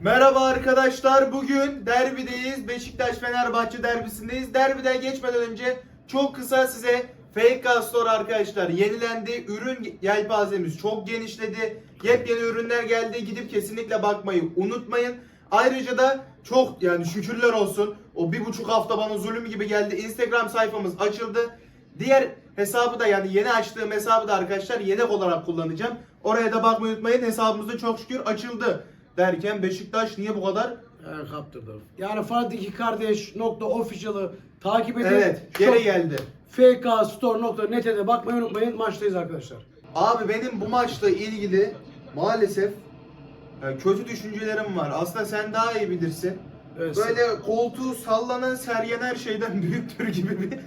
Merhaba arkadaşlar. Bugün derbideyiz. Beşiktaş Fenerbahçe derbisindeyiz. Derbiden geçmeden önce çok kısa size Gas Store arkadaşlar yenilendi. Ürün yelpazemiz çok genişledi. Yepyeni ürünler geldi. Gidip kesinlikle bakmayı unutmayın. Ayrıca da çok yani şükürler olsun. O bir buçuk hafta bana zulüm gibi geldi. Instagram sayfamız açıldı. Diğer hesabı da yani yeni açtığım hesabı da arkadaşlar yedek olarak kullanacağım. Oraya da bakmayı unutmayın. Hesabımız da çok şükür açıldı. Derken Beşiktaş niye bu kadar? Yani kaptırdım. Yani Fatih kardeş nokta official'ı takip edin. Evet, geri geldi. fkstore.net'e de bakmayı unutmayın. Maçtayız arkadaşlar. Abi benim bu maçla ilgili maalesef e, kötü düşüncelerim var. Aslında sen daha iyi bilirsin. Evet, Böyle koltuğu sallanan Sergen her şeyden büyüktür gibi bir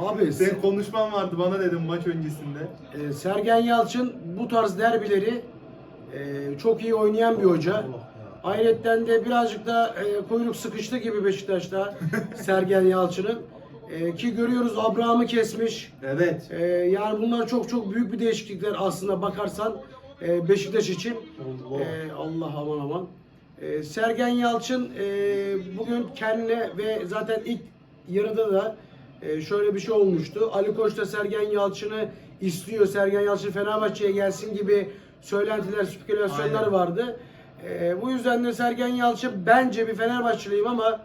Abi senin konuşman vardı bana dedim maç öncesinde. e, Sergen Yalçın bu tarz derbileri e, çok iyi oynayan bir hoca. Ayrıca de birazcık da e, kuyruk sıkıştı gibi Beşiktaş'ta Sergen Yalçın'ın. E, ki görüyoruz Abraham'ı kesmiş. Evet. E, yani bunlar çok çok büyük bir değişiklikler aslında bakarsan e, Beşiktaş için. Allah. E, Allah aman aman. E, Sergen Yalçın e, bugün kendine ve zaten ilk yarıda da e, şöyle bir şey olmuştu. Ali Koç da Sergen Yalçın'ı istiyor. Sergen Yalçın Fenerbahçe'ye gelsin gibi söylentiler, spekülasyonlar Aynen. vardı. E, bu yüzden de Sergen Yalçın bence bir Fenerbahçeliyim ama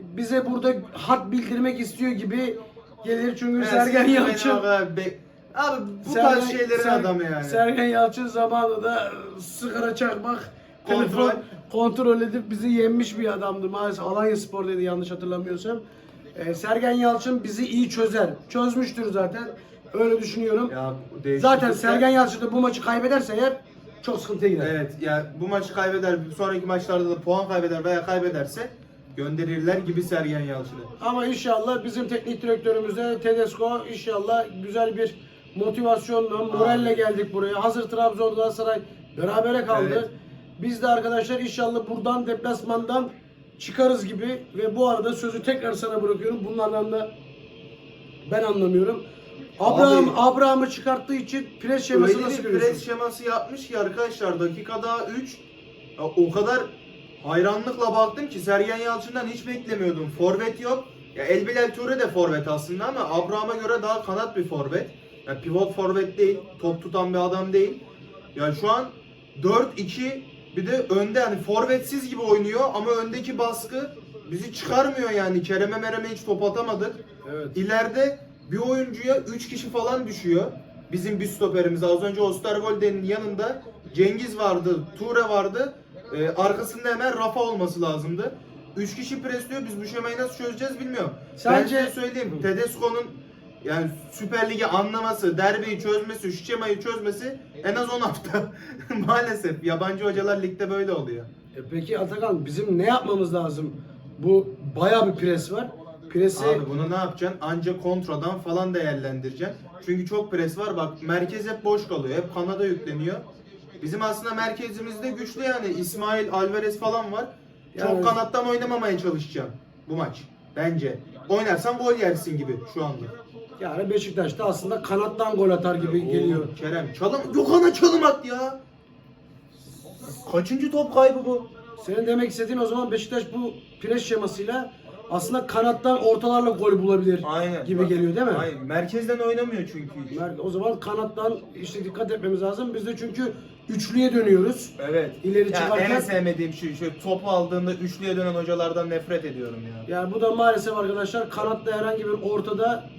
bize burada hat bildirmek istiyor gibi gelir çünkü Evet, Sergen Yalçın kadar be- Abi bu tarz şeylerin Ser- adamı yani. Sergen Yalçın zamanında sigara çakmak, Kontrol. kontrol kontrol edip bizi yenmiş bir adamdı. Maalesef Alanya Spor dedi yanlış hatırlamıyorsam. Ee, Sergen Yalçın bizi iyi çözer. Çözmüştür zaten. Öyle düşünüyorum. Ya, değişiklikler- zaten Sergen Yalçın da bu maçı kaybederse eğer çok sıkıntıya girer. Evet ya bu maçı kaybeder, sonraki maçlarda da puan kaybeder veya kaybederse gönderirler gibi Sergen Yalçın'ı. Ama inşallah bizim teknik direktörümüze Tedesco inşallah güzel bir motivasyonla, moralle geldik buraya. Hazır Trabzon Galatasaray berabere kaldı. Evet. Biz de arkadaşlar inşallah buradan deplasmandan çıkarız gibi ve bu arada sözü tekrar sana bırakıyorum. Bunlardan da ben anlamıyorum. Abraham Abraham'ı çıkarttığı için pres şeması Öyle nasıl bir görüyorsun? pres şeması yapmış ki arkadaşlar dakikada 3 o kadar hayranlıkla baktım ki Sergen Yalçın'dan hiç beklemiyordum. Forvet yok. Ya Elbilal Ture de forvet aslında ama Abraham'a göre daha kanat bir forvet. Ya pivot forvet değil, top tutan bir adam değil. Ya şu an 4-2 bir de önde yani forvetsiz gibi oynuyor ama öndeki baskı bizi çıkarmıyor yani. Kerem'e mereme hiç top atamadık. Evet. İleride bir oyuncuya 3 kişi falan düşüyor. Bizim bir stoperimiz. Az önce Osterwolde'nin yanında Cengiz vardı, Ture vardı. Ee, arkasında hemen Rafa olması lazımdı. 3 kişi presliyor. Biz bu şemayı nasıl çözeceğiz bilmiyorum. Sence- Ben size söyleyeyim. Tedesco'nun yani Süper Lig'i anlaması, derbiyi çözmesi, şu şemayı çözmesi en az 10 hafta. Maalesef yabancı hocalar ligde böyle oluyor. E peki Atakan bizim ne yapmamız lazım? Bu bayağı bir pres var. Presi Abi bunu ne yapacaksın? Anca kontradan falan değerlendireceksin. Çünkü çok pres var. Bak merkez hep boş kalıyor. Hep kanada yükleniyor. Bizim aslında merkezimizde güçlü yani. İsmail Alvarez falan var. Yani- Çok kanattan oynamamaya çalışacağım bu maç. Bence. Oynarsan gol yersin gibi şu anda. yani Beşiktaş'ta aslında kanattan gol atar gibi geliyor. Kerem çalım. Gökhan'a çalım at ya. Kaçıncı top kaybı bu? Senin demek istediğin o zaman Beşiktaş bu pres şemasıyla aslında kanattan ortalarla gol bulabilir gibi Bak, geliyor değil mi? Aynen. Merkezden oynamıyor çünkü. hiç. Mer- O zaman kanattan işte dikkat etmemiz lazım. Biz de çünkü üçlüye dönüyoruz. Evet. İleri ya çıkarken- En sevmediğim şey şu topu aldığında üçlüye dönen hocalardan nefret ediyorum ya. Yani bu da maalesef arkadaşlar kanatta herhangi bir ortada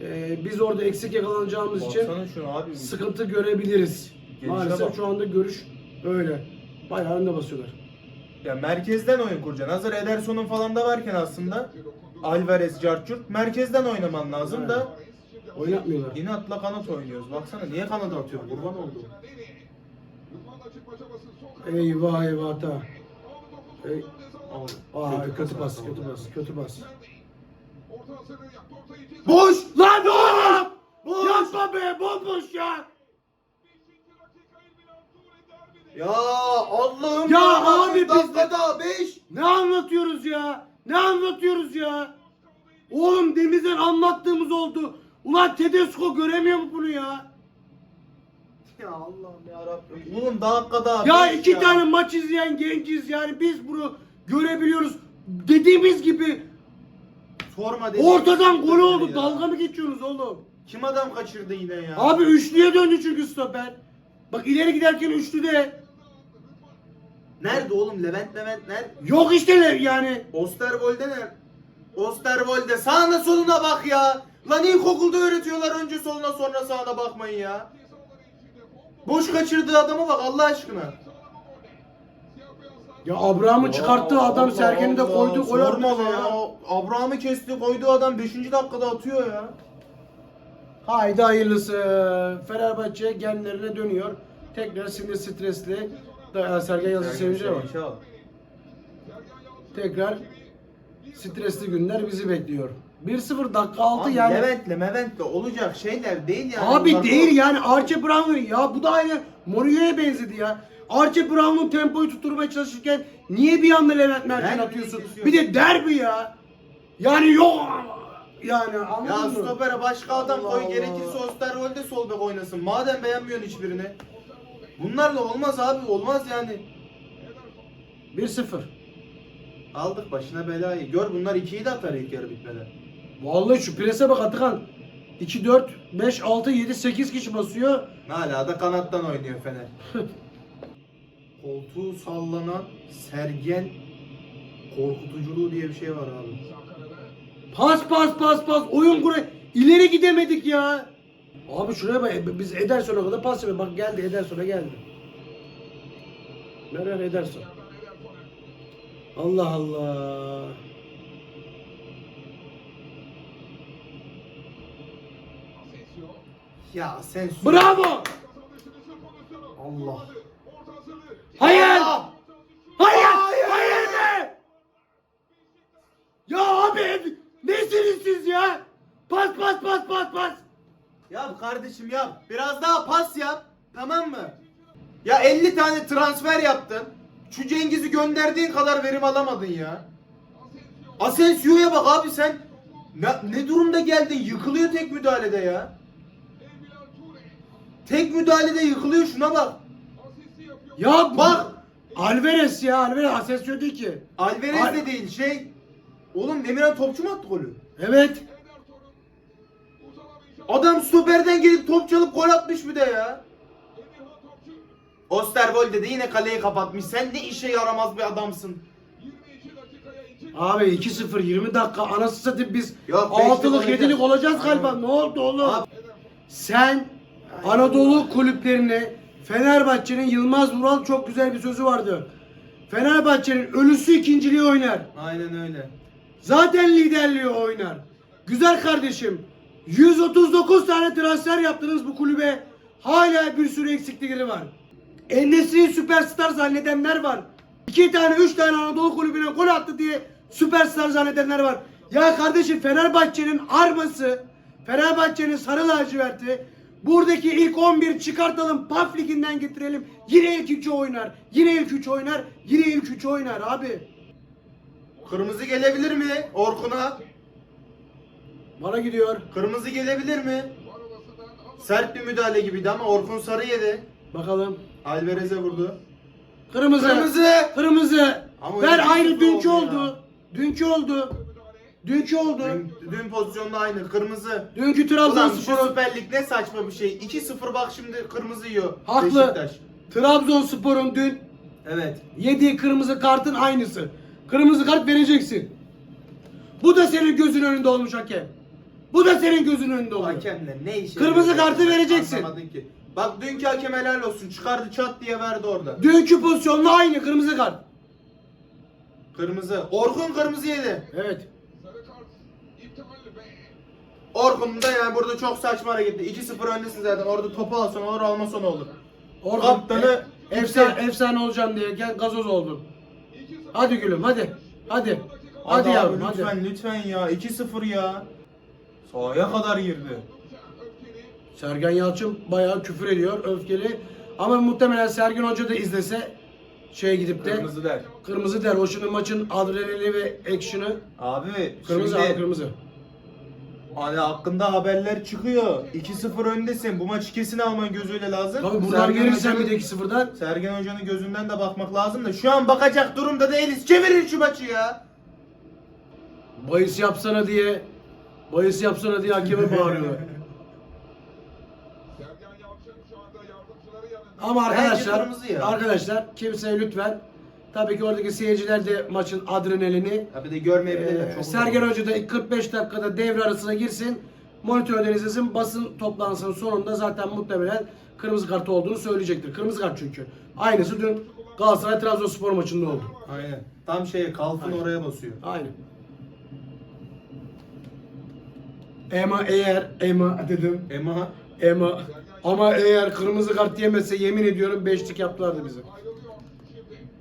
e, biz orada eksik yakalanacağımız için Baksana şunu abi. sıkıntı görebiliriz. Gelişe maalesef bak. şu anda görüş öyle. Bayağı önde basıyorlar. Ya merkezden oyun kuracaksın. Hazır Ederson'un falan da varken aslında Alvarez, Carçurt merkezden oynaman lazım da Oynatmıyorlar. inatla kanat oynuyoruz. Baksana niye kanat atıyor? Kurban oldu. Eyvah eyvah hata. Ey, Aa, Kötü kötü, pas kötü pas, kötü pas. Boş! Lan oğlum! Boş! Yapma be, bomboş ya! Ya Allah'ım Ya abi biz de- dakikada 5 Ne anlatıyoruz ya? Ne anlatıyoruz ya? Oğlum demizden anlattığımız oldu. Ulan Tedesco göremiyor mu bunu ya? Ya Allah'ım ya Rabbim. Oğlum dakika daha. Ya beş iki tane maç izleyen genciz yani biz bunu görebiliyoruz. Dediğimiz gibi Sorma dedi. ortadan gol oldu. Ya. Dalga mı geçiyorsunuz oğlum? Kim adam kaçırdı yine ya? Abi üçlüye döndü çünkü stoper. Bak ileri giderken üçlüde. Nerede oğlum Levent Levent nerede? Yok işte le- yani. Osterwolde ne? Osterwolde sağına soluna bak ya. Lan ilkokulda öğretiyorlar önce soluna sonra sağına bakmayın ya. Boş kaçırdığı adama bak Allah aşkına. Ya Abraham'ı çıkarttığı adam Allah Sergen'i de koydu gol sorma ya. ya. Abraham'ı kesti koyduğu adam 5. dakikada atıyor ya. Haydi hayırlısı. Fenerbahçe genlerine dönüyor. Tekrar sinir stresli. Da- Sergen Yalçın sevinci var. İnşallah. Tekrar stresli günler bizi bekliyor. 1-0 dakika 6 Abi yani. Levent'le Mevent'le olacak şeyler değil yani. Abi Bunlar değil yani Archie Brown ya bu da aynı Mourinho'ya benzedi ya. Archie Brown'un tempoyu tutturmaya çalışırken niye bir anda Levent Mert'in Derbi atıyorsun? Bir de derbi ya. Yani yok yani Ya anladın mı? stopere başka adam Allah koy Allah. gerekirse Osterwolde sol bek oynasın. Madem beğenmiyorsun hiçbirini. Bunlarla olmaz abi olmaz yani. 1-0. Aldık başına belayı. Gör bunlar ikiyi de atar ilk yarı bitmeden. Vallahi şu prese bak Atakan. 2, 4, 5, 6, 7, 8 kişi basıyor. Hala da kanattan oynuyor Fener. Koltuğu sallanan Sergen korkutuculuğu diye bir şey var abi. Pas pas pas pas oyun kuruyor. İleri gidemedik ya. Abi şuraya bak biz Ederson'a kadar pas yapıyor. Bak geldi Ederson'a geldi. Nereye Ederson? Allah Allah. Ya sen Bravo! Allah. Hayır! Allah! Hayır! Hayır! Hayır be! Ya abi nesiniz siz ya? Pas pas pas pas pas. Yap kardeşim yap. Biraz daha pas yap. Tamam mı? Ya 50 tane transfer yaptın. Şu Cengiz'i gönderdiğin kadar verim alamadın ya. Asensio'ya bak abi sen ne, ne durumda geldin? Yıkılıyor tek müdahalede ya. Tek müdahalede yıkılıyor şuna bak. Ya Bak. Alvarez ya Alvarez Asensio değil ki. Alvarez Al- de değil şey. Oğlum Demirhan topçu mu attı golü? Evet. Adam stoperden gelip top çalıp gol atmış bir de ya. Osterwolde de yine kaleyi kapatmış. Sen ne işe yaramaz bir adamsın. Abi 2-0 20 dakika anası satayım biz Yok, beşlik 6'lık olacak. 7'lik olacağız galiba. Ne oldu oğlum? Abi- Sen Anadolu kulüplerine Fenerbahçe'nin Yılmaz Vural çok güzel bir sözü vardı. Fenerbahçe'nin ölüsü ikinciliği oynar. Aynen öyle. Zaten liderliği oynar. Güzel kardeşim. 139 tane transfer yaptınız bu kulübe. Hala bir sürü eksiklikleri var. Enes'i süperstar zannedenler var. İki tane, üç tane Anadolu kulübüne gol attı diye süperstar zannedenler var. Ya kardeşim Fenerbahçe'nin arması, Fenerbahçe'nin sarı laciverti, buradaki ilk 11 çıkartalım, PAF liginden getirelim. Yine ilk üçü oynar, yine ilk üç oynar, yine ilk üçü oynar abi. Kırmızı gelebilir mi Orkun'a? Bana gidiyor. Kırmızı gelebilir mi? Sert bir müdahale gibiydi ama Orkun sarı yedi. Bakalım. Alvarez'e vurdu. Kırmızı. Kırmızı. Kırmızı. Ama Ver öyle aynı sıfır dünkü oldu oldu. Dünkü oldu. Dünkü oldu. Dün, dün pozisyonda aynı. Kırmızı. Dünkü Ulan şu Trabzonspor. Süper Lig ne saçma bir şey. 2-0 bak şimdi kırmızı yiyor. Haklı. Beşiktaş. Trabzonspor'un dün Evet. yediği kırmızı kartın aynısı. Kırmızı kart vereceksin. Bu da senin gözün önünde olmuş hakem. Bu da senin gözün önünde oluyor. hakemle ne işe Kırmızı yarıyor? kartı vereceksin. Anlamadın ki. Bak dünkü hakem helal olsun. Çıkardı çat diye verdi orada. Dünkü pozisyonla aynı kırmızı kart. Kırmızı. Orkun kırmızı yedi. Evet. Orkun da yani burada çok saçma hareketti. 2-0 öndesin zaten. Orada topu alsan olur almasan olur. Orada Kaptanı e- efsane, efsane olacağım diye gel gazoz oldun. Hadi gülüm hadi. Hadi. Hadi, abi, yavrum hadi. lütfen lütfen ya. 2-0 ya. Sahaya kadar girdi. Sergen Yalçın bayağı küfür ediyor, öfkeli. Ama muhtemelen Sergen Hoca da izlese şey gidip de Kırmızı der. kırmızı der. O şimdi maçın adrenalini ve action'ı Abi kırmızı şimdi abi kırmızı. Hani hakkında haberler çıkıyor. 2-0 öndesin. Bu maçı kesin alman gözüyle lazım. Tabii buradan Sergen gelirsen Hoca'nın- bir de 2-0'dan. Sergen Hoca'nın gözünden de bakmak lazım da şu an bakacak durumda değiliz. Çevirin şu maçı ya. Bahis yapsana diye bahis yapsana diye hakeme bağırıyorlar. Sergen Yalçın şu anda yardımcıları yanında. Ama arkadaşlar, kırmızı ya. arkadaşlar kimseye lütfen tabii ki oradaki seyirciler de maçın adrenalini Ya bir de görmeyebilirler. Ee, çok Sergen. Hoca da ilk 45 dakikada devre arasına girsin. Monitörden izlesin. Basın toplantısının sonunda zaten muhtemelen kırmızı kart olduğunu söyleyecektir. Kırmızı kart çünkü. Aynısı dün Galatasaray Trabzonspor maçında oldu. Aynen. Tam şeye kalfın Aynen. oraya basıyor. Aynen. Ama eğer Ema dedim. Ema Ema ama eğer kırmızı kart yemese yemin ediyorum beşlik yaptılardı bizi.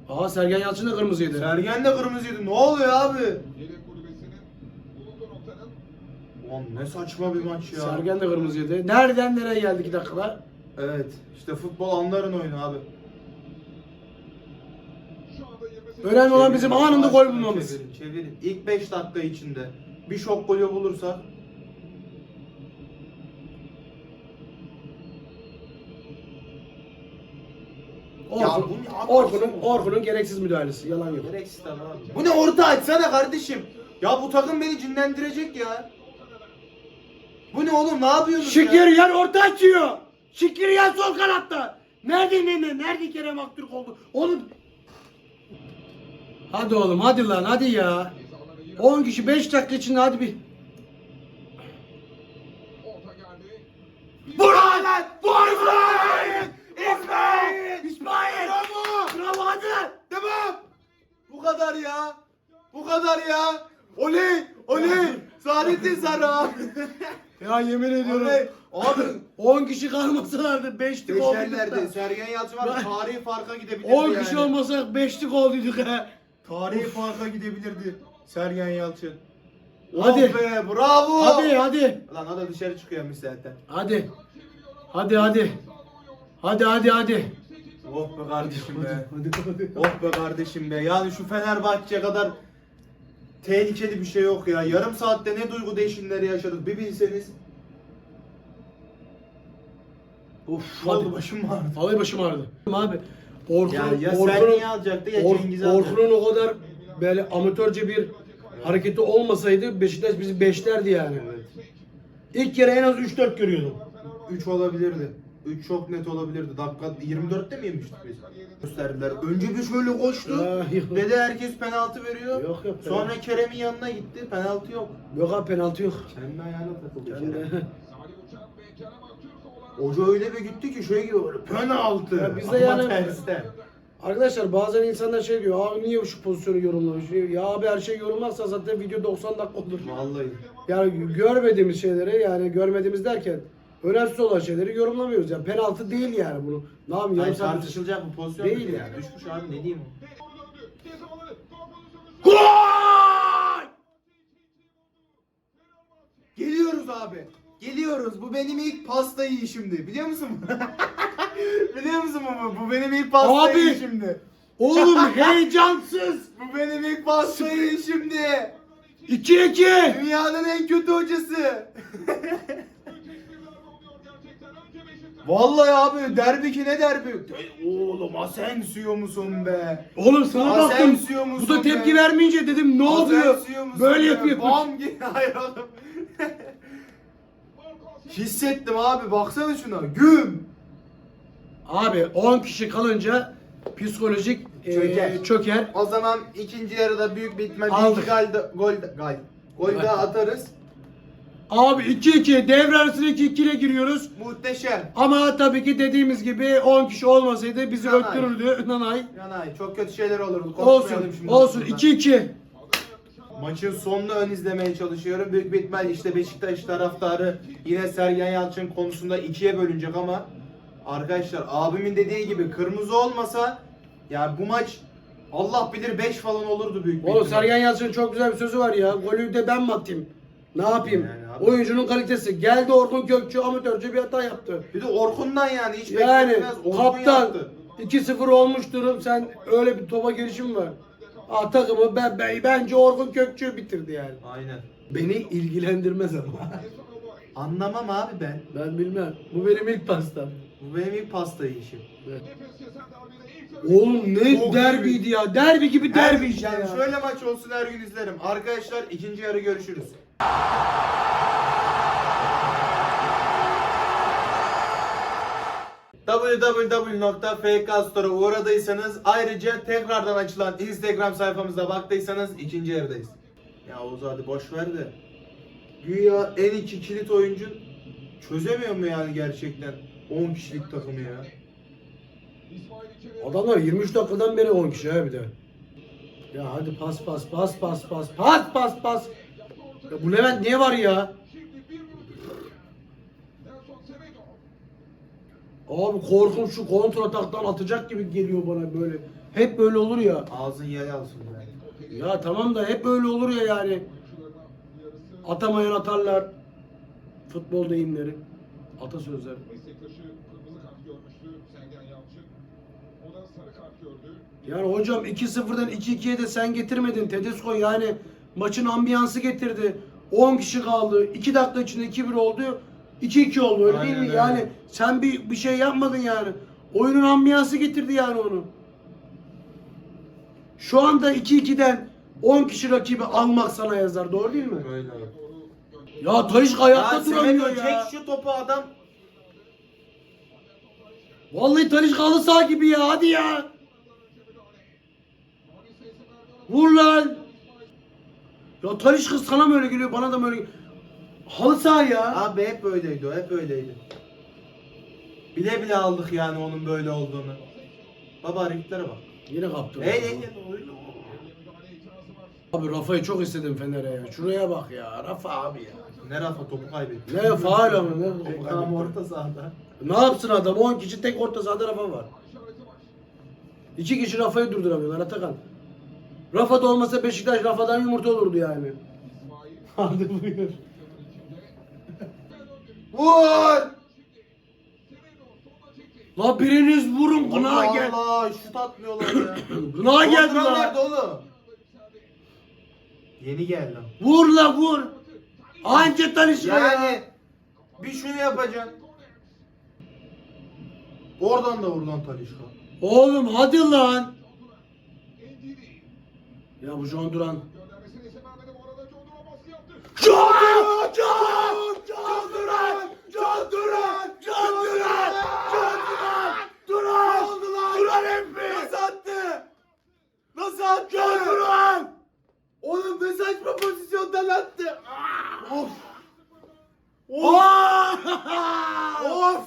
Aa Sergen Yalçın da kırmızıydı. Sergen de kırmızıydı. Ne oluyor abi? Ulan ne saçma bir maç ya. Sergen de kırmızıydı. Nereden nereye geldik iki dakikada? Evet. İşte futbol anların oyunu abi. şu anda 28 Önemli olan bizim anında gol bulmamız. Çevirin, çevirin. İlk 5 dakika içinde bir şok golü bulursak Orkun, bu ne abi? Orkun'un, Orkun'un gereksiz müdahalesi. Yalan yok. Gereksiz tabii abi. Bu ne orta açsana kardeşim. Ya bu takım beni cinlendirecek ya. Bu ne oğlum ne yapıyorsunuz ya? Şikiryen orta açıyor. Şikiryen sol kanatta. Nerede Nene? Nerede Kerem Aktürk oldu? Oğlum. Hadi oğlum hadi lan hadi ya. 10 kişi 5 dakika içinde hadi bir. Kadar ya. Bu kadar ya. Oley! Oley! Saadettin Sarı. Ya yemin ediyorum. Oley! Abi 10 kişi kalmasalardı 5'lik olduk Beşerlerde da. Sergen Yalçın var tarihi farka gidebilirdi 10 yani. kişi olmasak 5'lik olduk ha. Tarihi farka gidebilirdi Sergen Yalçın. Hadi. Oh be bravo. Hadi hadi. Lan o da dışarı çıkıyormuş zaten. Hadi. Hadi hadi. Hadi hadi hadi. Oh be kardeşim be. Hadi hadi. Oh be kardeşim be. Yani şu Fenerbahçe kadar tehlikeli bir şey yok ya. Yarım saatte ne duygu değişimleri yaşadık bir bilseniz. Of Ne oldu hadi. başım ağrıdı. Vallahi başım ağrıdı. Abi Orkun, Ya, ya Orkun'un- Sergen'i alacaktı ya Or- Cengiz'i alacaktı. Orkun'un o kadar böyle amatörce bir hareketi olmasaydı Beşiktaş bizi beşlerdi yani. Evet. İlk kere en az 3-4 görüyordum. 3 olabilirdi. 3 çok net olabilirdi. Dakika 24'te mi yemiştik biz? Gösterdiler. Önce bir şöyle koştu. Ya, yok. Dedi herkes penaltı veriyor. Yok, yok, Sonra penaltı. Kerem'in yanına gitti. Penaltı yok. Yok abi penaltı yok. Kendi ayağına takıldı Kerem. Hoca öyle bir gitti ki şey gibi böyle penaltı. Ya biz de Ama yani- tersten. Arkadaşlar bazen insanlar şey diyor abi niye şu pozisyonu yorumlamış? Ya abi her şey yorumlarsa zaten video 90 dakika olur. Vallahi. Yani görmediğimiz şeyleri yani görmediğimiz derken önemsiz olan şeyleri yorumlamıyoruz. Yani penaltı değil yani bunu. Ne yapayım yarım saat tartışılacak bu pozisyon Değil değil yani. yani. Düşmüş abi ne diyeyim. Gol! Geliyoruz abi. Geliyoruz. Bu benim ilk pasta yiyişimdi. Biliyor musun? Biliyor musun bu? Bu benim ilk pasta Abi! yiyişimdi. Oğlum heyecansız. Bu benim ilk pasta yiyişimdi. 2-2. Dünyanın en kötü hocası. Vallahi abi derbi ki ne derbi? Oğlum Asensio musun be? Oğlum sana baktım. Asensio musun Bu da tepki be? vermeyince dedim ne oluyor? Asensio musun Böyle be? yapıyor. Bam gibi hayır oğlum. Hissettim abi baksana şuna. Güm. Abi 10 kişi kalınca psikolojik e, Çöker. çöker. O zaman ikinci yarıda büyük bir ihtimal Aldık. bir gol, da- gol, da- gol, gol daha atarız. Abi 2-2 devre arasında 2-2 ile giriyoruz. Muhteşem. Ama tabii ki dediğimiz gibi 10 kişi olmasaydı bizi Nanay. öttürürdü Nanay. Yanay çok kötü şeyler olurdu. Olsun. Şimdi Olsun bundan. 2-2. Maçın sonunu ön izlemeye çalışıyorum. Büyük bir ihtimal işte Beşiktaş taraftarı yine Sergen Yalçın konusunda ikiye bölünecek ama arkadaşlar abimin dediği gibi kırmızı olmasa ya bu maç Allah bilir 5 falan olurdu büyük bir Oğlum ihtimal. Sergen Yalçın'ın çok güzel bir sözü var ya. Golü de ben mi atayım? Ne yapayım? Yani. Oyuncunun kalitesi. Geldi Orkun Gökçü amatörce bir hata yaptı. Bir de Orkun'dan yani hiç Yani beklenmez. Orkun kaptan yaptı. 2-0 olmuş durum. Sen öyle bir topa girişim var. Aa, takımı ben, ben, bence Orkun Gökçü bitirdi yani. Aynen. Beni ilgilendirmez ama. Anlamam abi ben. Ben bilmem. Bu benim ilk pastam. Bu benim ilk pasta darbede ilk Oğlum ne Çok derbiydi ya. Derbi gibi derbi Her- işte yani ya. şöyle maç olsun her gün izlerim. Arkadaşlar ikinci yarı görüşürüz. www.fkstore'a uğradıysanız ayrıca tekrardan açılan Instagram sayfamıza baktıysanız ikinci yarıdayız. Ya Oğuz hadi boş ver de. Güya en iki kilit oyuncun çözemiyor mu yani gerçekten 10 kişilik takımı ya? Adamlar 23 dakikadan beri 10 kişi ha bir de. Ya hadi pas pas pas pas pas pas pas pas. Ya bu Levent niye var ya? Şimdi bir vurdu. Nelson Semedo. Abi korkum şu kontra ataktan atacak gibi geliyor bana böyle. Hep böyle olur ya. Ağzın yay alsın be. Ya tamam da hep böyle olur ya yani. Atamayan atarlar. Futbol deyimleri. Gördü. Yani hocam 2-0'dan 2-2'ye de sen getirmedin Tedesco yani maçın ambiyansı getirdi. 10 kişi kaldı. 2 dakika içinde 2-1 oldu. 2-2 oldu öyle değil Aynen mi? öyle. Yani sen bir bir şey yapmadın yani. Oyunun ambiyansı getirdi yani onu. Şu anda 2-2'den 10 kişi rakibi almak sana yazar. Doğru değil mi? Abi. Gönderdi. Ya Talişka ayakta Ya duramıyor Semedo ya. çek şu topu adam. Vallahi Talişka halı saha gibi ya. Hadi ya. Vur lan. Ya Talişka sana mı öyle geliyor bana da mı öyle geliyor? Halı saha ya. Abi hep öyleydi o hep öyleydi. Bile bile aldık yani onun böyle olduğunu. Baba hareketlere bak. Yine kaptı. Hey hey. Abi Rafa'yı çok istedim Fener'e ya. Şuraya bak ya. Rafa abi ya. Ne Rafa topu kaybetti. Ne faal ama ne topu kaybetti. orta sahada. Ne yapsın adam? 10 kişi tek orta sahada Rafa var. İki kişi Rafa'yı durduramıyorlar Atakan. Rafa da olmasa Beşiktaş Rafa'dan yumurta olurdu yani. Hadi buyur. Vur! La biriniz vurun Allah gel. Allah şut atmıyorlar ya. Gına geldi la. nerede oğlum? Yeni geldi. lan. Vur la vur. Anca Talişka ya. Yani bir şunu yapacaksın. Oradan da vur lan Talişka. Oğlum hadi lan. Ya bu John Duran. Göndermesine izin vermedi. Bu arada John Duran John! John! John Duran! John Duran! John Duran! John Duran! Duran! Duran emmi! Nasıl attı? Nasıl attı? John Duran! Oğlum ne saçma pozisyondan attı. Of. Of!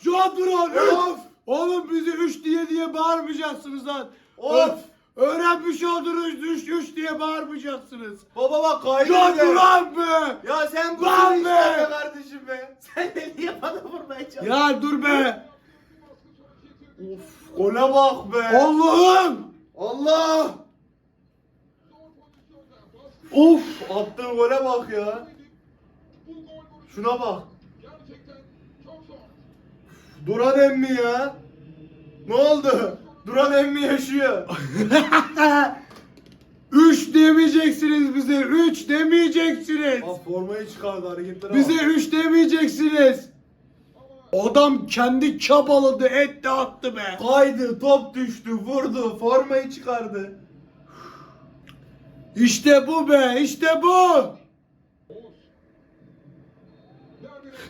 John Duran! Of! Oğlum bizi 3 diye diye bağırmayacaksınız lan. Of! Öğrenmiş oldunuz 3 3 diye bağırmayacaksınız. Baba bak kaydı. De. Duran be! Ya sen bu Lan be! be kardeşim be. Sen de niye bana vurmaya çalışıyorsun? Ya dur be! Of, gole bak be. Allah'ım! Allah! Of! Attığı gole bak ya. Şuna bak. Duran emmi ya. Ne oldu? Duran emmi yaşıyor. 3 demeyeceksiniz bize. 3 demeyeceksiniz. Bak formayı çıkardı hareketlere Bize bak. 3 demeyeceksiniz. Adam kendi çabaladı, etti attı be. Kaydı, top düştü, vurdu, formayı çıkardı. İşte bu be, işte bu.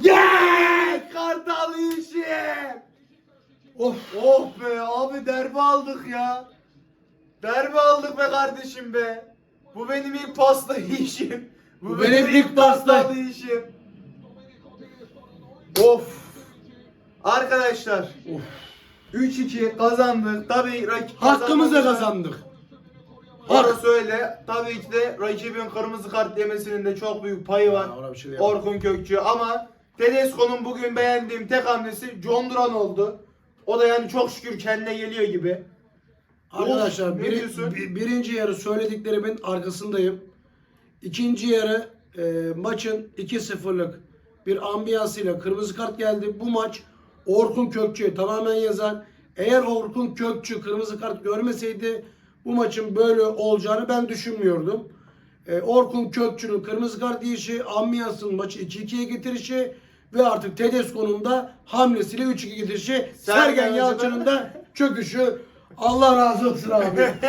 Yes! Kartal işi! Of. Oh be abi derbi aldık ya. Derbi aldık be kardeşim be. Bu benim ilk pasta işim. Bu benim ilk pasta. işim. Of. Arkadaşlar. 3-2 kazandık. Tabii rakip Hakkımızla kazandık. Orası öyle. Tabii ki de rakibin kırmızı kart yemesinin de çok büyük payı var. Ya, şey. Orkun Kökçü ama Tedesco'nun bugün beğendiğim tek hamlesi John Duran oldu. O da yani çok şükür kendine geliyor gibi. Arkadaşlar ne biri- diyorsun? bi- birinci yarı söylediklerimin arkasındayım. İkinci yarı e, maçın 2-0'lık bir ambiyansıyla kırmızı kart geldi. Bu maç Orkun Kökçü'ye tamamen yazar. Eğer Orkun Kökçü kırmızı kart görmeseydi bu maçın böyle olacağını ben düşünmüyordum. e, Orkun Kökçü'nün kırmızı kart yiyişi, Ammias'ın maçı 2-2'ye getirişi ve artık Tedesco'nun da hamlesiyle 3-2 getirişi, Sergen Yalçın'ın da çöküşü. Allah razı olsun abi.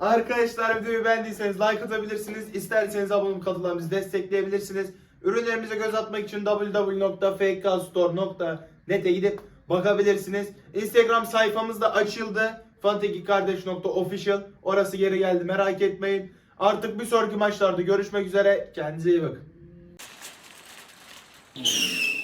Arkadaşlar videoyu beğendiyseniz like atabilirsiniz. İsterseniz abone katılan destekleyebilirsiniz. Ürünlerimize göz atmak için www.fakestore.net'e gidip bakabilirsiniz. Instagram sayfamız da açıldı. fantekikardeş.official Orası geri geldi merak etmeyin. Artık bir sonraki maçlarda görüşmek üzere. Kendinize iyi bakın. Thank you.